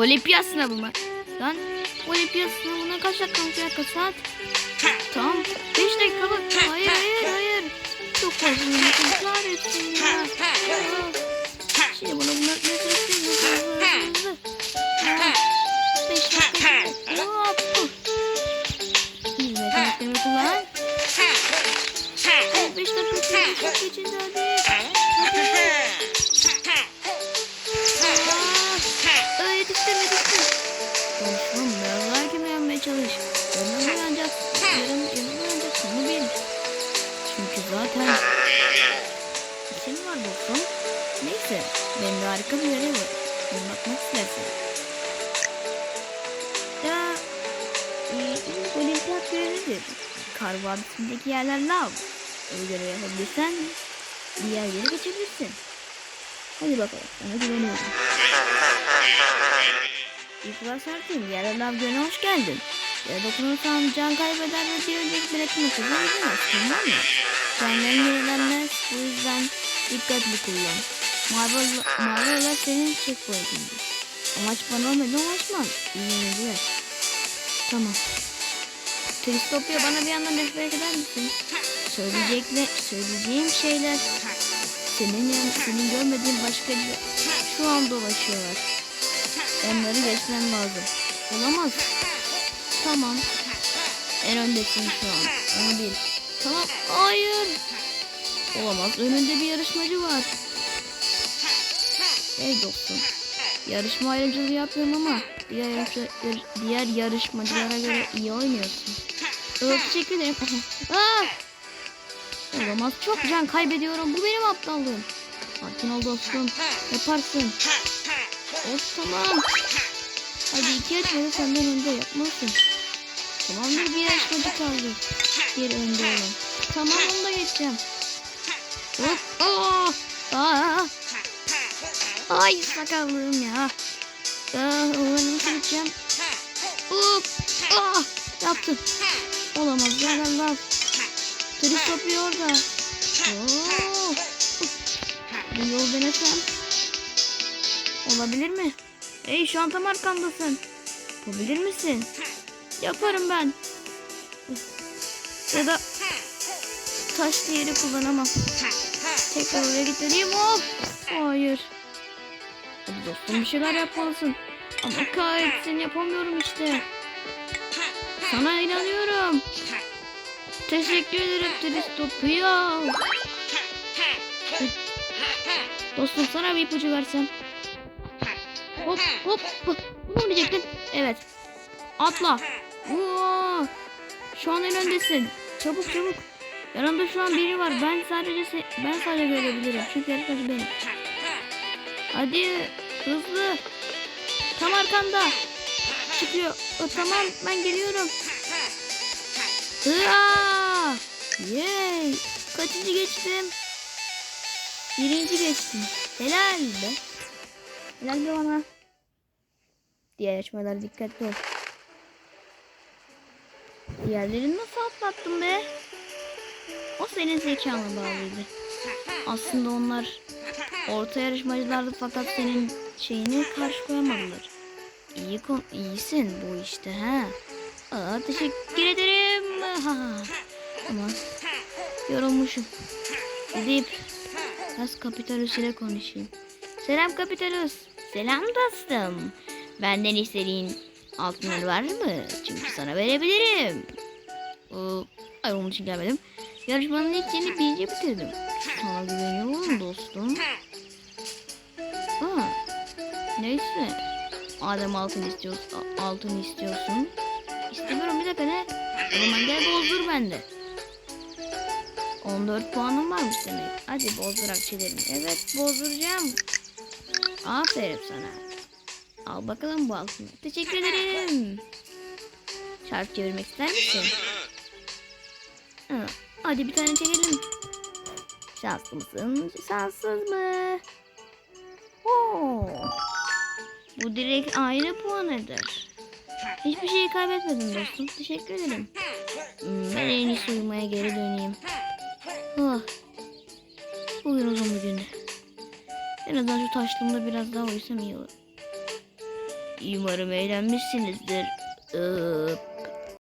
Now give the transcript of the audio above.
Olimpiyat sınavı mı? Lan olimpiyat sınavına kaç dakika olacak? Kaç saat? Tamam. 5 dakika bak. Hayır hayır hayır. Çok fazla unuttum. Kahretsin ya. Şimdi bunu bunlar ne sürüyorsunuz? Harika bir görev var. Bakmak istersen. Ya e, ilk olimpiyat görevidir. Kar Vadisi'ndeki yerler lav. O görevi yapabilirsen diğer yere geçebilirsin. Hadi bakalım. Sana güveniyorum. İflas artıyım. Yara lav gölüne hoş geldin. Yere dokunursan can kaybeder ve bir önceki biletin okuzu ödemez. Tamam mı? Canların yenilenmez. Bu yüzden dikkatli kullan. Mavi olarak senin checkpoint'indir. Amaç bana olmadı ulaşman. İyi yönetiler. Tamam. Tristopya bana bir yandan rehber eder misin? Söyleyecekle, söyleyeceğim şeyler senin senin görmediğin başka bir şu an dolaşıyorlar. Onları geçmem lazım. Olamaz. Tamam. En öndesin şu an. Onu bil. Tamam. Hayır. Olamaz. Önünde bir yarışmacı var. Hey dostum. Yarışma ayrıcalığı yapıyorum ama diğer, yarışma, yar- diğer yarışmacılara göre iyi oynuyorsun. Evet, teşekkür ederim. Aa! Olamaz. Çok can kaybediyorum. Bu benim aptallığım. Sakin ol dostum. Yaparsın. Of tamam. Hadi iki yarışmada senden önde yapmalısın. Tamamdır bir yarışmacı kaldı. Bir önde olan. Tamam onu da geçeceğim. Hop. Aa! Aa! Ay sakallığım ya. Onları nasıl geçeceğim? Hop. Aa! Yaptım. Olamaz. Yerden laf. Tristopi orada. Oo. Bu yol denesem. Olabilir mi? Hey şu an tam arkamdasın. Yapabilir misin? Yaparım ben. Ya da taşlı yeri kullanamam. Tekrar oraya gitmeliyim. Hop. Hayır. Hadi dostum bir şeyler yapmalısın. Ama kahretsin yapamıyorum işte. Sana inanıyorum. Teşekkür ederim Tristopia. Dostum sana bir ipucu versem. Hop hop. Ne diyecektin? Evet. Atla. Oo. Şu an en öndesin. Çabuk çabuk. Yanımda şu an biri var. Ben sadece ben sadece görebilirim. Çünkü yarışmacı benim. Hadi hızlı. Tam arkanda. Çıkıyor. O, tamam ben geliyorum. Hıa! Yay! Kaçıncı geçtim? Birinci geçtim. Helal be. Helal be bana. Diğer yarışmalara dikkatli ol. Diğerlerini nasıl atlattın be? O senin zekana bağlıydı. Aslında onlar orta yarışmacılardı fakat senin şeyini karşı koyamadılar. İyi kon iyisin bu işte ha. Aa, teşekkür ederim. Ama yorulmuşum. Gidip biraz Kapitalus ile konuşayım. Selam Kapitalus. Selam dostum. Benden istediğin altınlar var mı? Çünkü sana verebilirim. Ee, hayır onun için gelmedim. Yarışmanın ilk yeni birinci bitirdim. Sana güveniyorum dostum. Ha. Neyse. Adem altın istiyorsun. Altın istiyorsun. İstemiyorum bir dakika ne? Zaman gel bozdur bende. 14 puanım varmış demek. Hadi bozdur akçelerini. Evet bozduracağım. Aferin sana. Al bakalım bu altını. Teşekkür ederim. Çarp çevirmek ister misin? Ha, hadi bir tane çekelim. Şanslı mısın? Şanssız mı? Bu direkt ayrı puan eder. Hiçbir şeyi kaybetmedim dostum. Teşekkür ederim. Hmm, ben en iyisi uyumaya geri döneyim. Ah. Bugün uzun bir gündü. En azından şu taşlığımda biraz daha uyusam iyi olur. Umarım eğlenmişsinizdir. Ee,